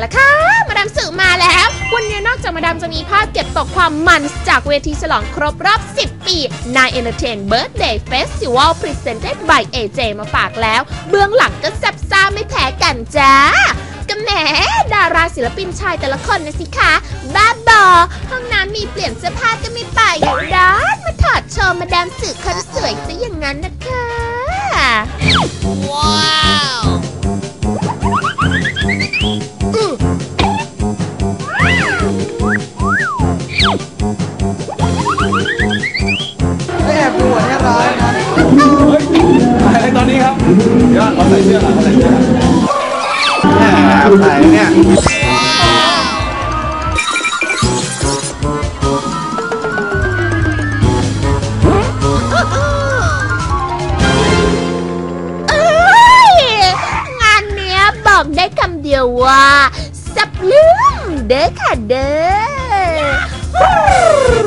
แล้วค่ะ มาดามสื่อมาแล้ว วันนี้นอกจากมาดามจะมีภาพเก็บตกความมันจากเวทีฉลองครบรอบ 10 ปี Nine Entertain Birthday Festival Presented by AJ มาฝากแล้ว เบื้องหลังก็แซ่บซ่าไม่แพ้กันจ้าก็แหมดาราศิลปินชายแต่ละคนนะสิคะ บ้าบอ ห้องน้ำมีเปลี่ยนเสื้อผ้าก็ไม่ไปด้านมาถอดโชว์มาดามสื่อคนสวยซะอย่างนั้นนะคะ ว้าว แอบดูอะเนี่ยร้ายนะถ่ายอะไรตอนนี้ครับเดี๋ยวเขาใส่เสื้อเขาใส่เสื้อแอบถ่เนี่ยเอ้ยงานเนี้ยบอกได้คำเดียวว่าสับลืม เด้อค่ะเด้อ